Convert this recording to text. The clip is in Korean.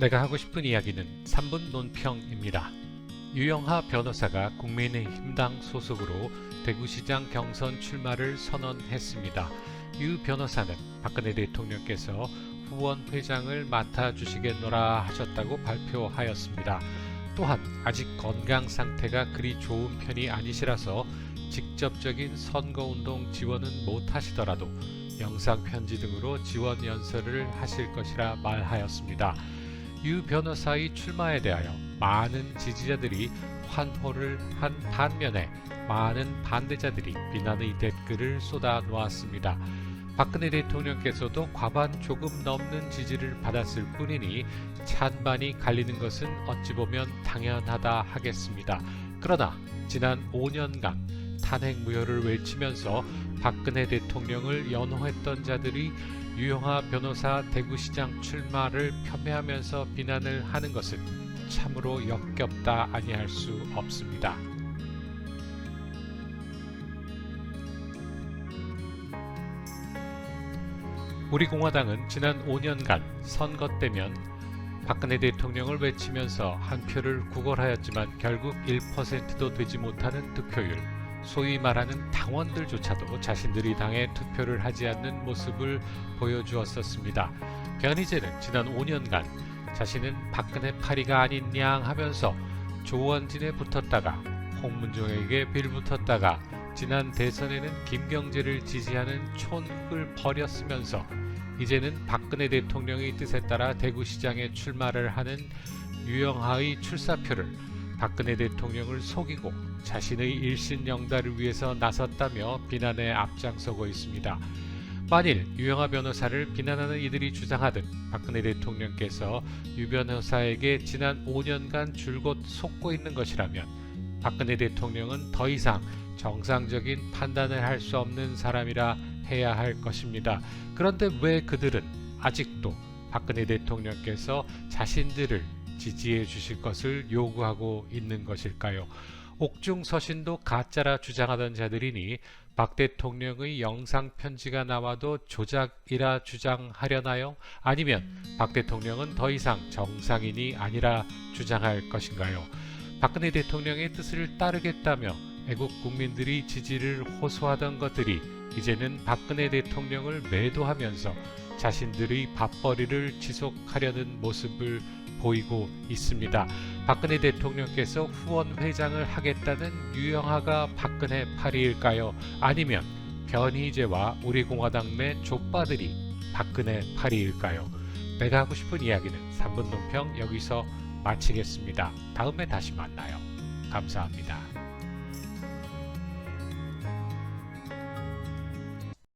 내가 하고 싶은 이야기는 3분 논평입니다. 유영하 변호사가 국민의힘당 소속으로 대구시장 경선 출마를 선언했습니다. 유 변호사는 박근혜 대통령께서 후원 회장을 맡아주시겠노라 하셨다고 발표하였습니다. 또한 아직 건강 상태가 그리 좋은 편이 아니시라서 직접적인 선거운동 지원은 못하시더라도 영상 편지 등으로 지원 연설을 하실 것이라 말하였습니다. 유 변호사의 출마에 대하여 많은 지지자들이 환호를 한 반면에 많은 반대자들이 비난의 댓글을 쏟아 놓았습니다. 박근혜 대통령께서도 과반 조금 넘는 지지를 받았을 뿐이니 찬반이 갈리는 것은 어찌 보면 당연하다 하겠습니다. 그러나 지난 5년간 탄핵 무효를 외치면서 박근혜 대통령을 연호했던 자들이 유영하 변호사 대구시장 출마를 폄훼하면서 비난을 하는 것은 참으로 역겹다 아니할 수 없습니다. 우리 공화당은 지난 5년간 선거 때면 박근혜 대통령을 외치면서 한 표를 구걸하였지만 결국 1%도 되지 못하는 득표율, 소위 말하는 당원들조차도 자신들이 당에 투표를 하지 않는 모습을 보여주었었습니다. 변희재는 지난 5년간 자신은 박근혜 파리가 아닌 양 하면서 조원진에 붙었다가 홍문종에게 빌붙었다가 지난 대선에는 김경재를 지지하는 촌흙을 버렸으면서 이제는 박근혜 대통령의 뜻에 따라 대구시장에 출마를 하는 유영하의 출사표를 박근혜 대통령을 속이고 자신의 일신 영달을 위해서 나섰다며 비난에 앞장서고 있습니다. 만일 유영하 변호사를 비난하는 이들이 주장하듯 박근혜 대통령께서 유 변호사에게 지난 5년간 줄곧 속고 있는 것이라면 박근혜 대통령은 더 이상 정상적인 판단을 할 수 없는 사람이라 해야 할 것입니다. 그런데 왜 그들은 아직도 박근혜 대통령께서 자신들을 지지해 주실 것을 요구하고 있는 것일까요? 옥중 서신도 가짜라 주장하던 자들이니 박 대통령의 영상 편지가 나와도 조작이라 주장하려나요? 아니면 박 대통령은 더 이상 정상인이 아니라 주장할 것인가요? 박근혜 대통령의 뜻을 따르겠다며 애국 국민들이 지지를 호소하던 것들이 이제는 박근혜 대통령을 매도하면서 자신들의 밥벌이를 지속하려는 모습을 보이고 있습니다. 박근혜 대통령께서 후원 회장을 하겠다는 유영하가 박근혜 파리일까요? 아니면 변희재와 우리공화당 내 족바들이 박근혜 파리일까요? 내가 하고 싶은 이야기는 3분 논평 여기서 마치겠습니다. 다음에 다시 만나요. 감사합니다.